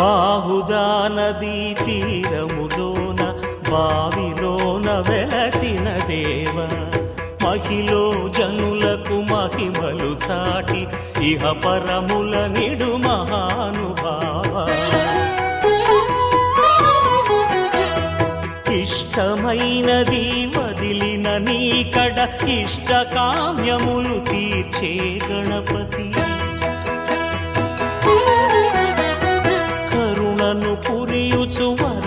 బాహుదా నదీ తీరములోన బావిలోన వెలసిన దేవ. మహిలో జనులకు మహిమలు చాటి ఇహ పరముల నిడు మహానుభావ. ఇష్టమైనది వదిలిన నీకడ ఇష్ట కామ్యములు తీర్చే గణపతి.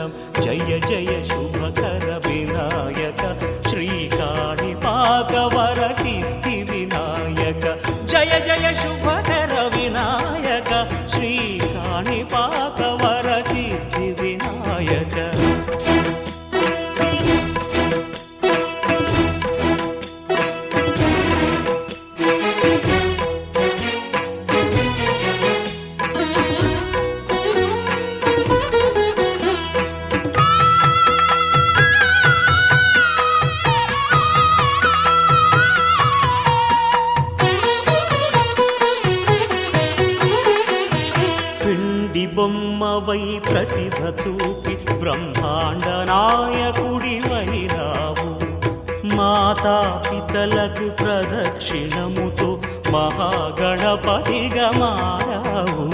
దర్శనం జయ జయ శుభకర వినాయక. శ్రీకాణి పాకవర సిద్ధి పిండి బొమ్మవై ప్రతిభ చూపి బ్రహ్మాండ నాయకుడి వైరావు. మాతా పితలకు ప్రదక్షిణముతో మహాగణపతిగా మారావు.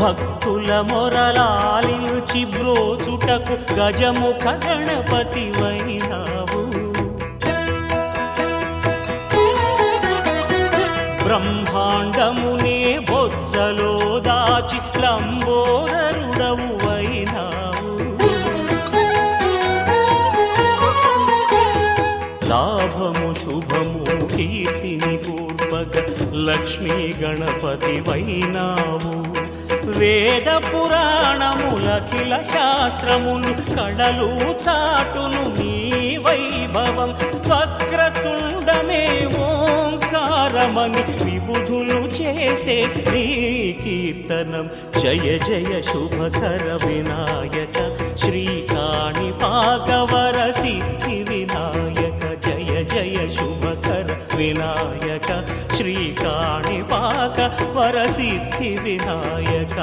భక్తుల మొరలాలిచి బ్రోచుటకు గజముఖ గణపతి కీర్తిని పూర్వక లక్ష్మీ గణపతి వైనావు. వేద పురాణములఖిల శాస్త్రములు కళలు చాటును నీ వైభవం. వక్రతుండమే ఓంకారమని విబుధులు చేసే నీ కీర్తనం. జయ జయ శుభకర వినాయక శ్రీకాణి పాకవర సిద్ధి వినాయక జయ జయ శుభ వినాయక శ్రీకాణిపాక వరసిద్ధి వినాయక.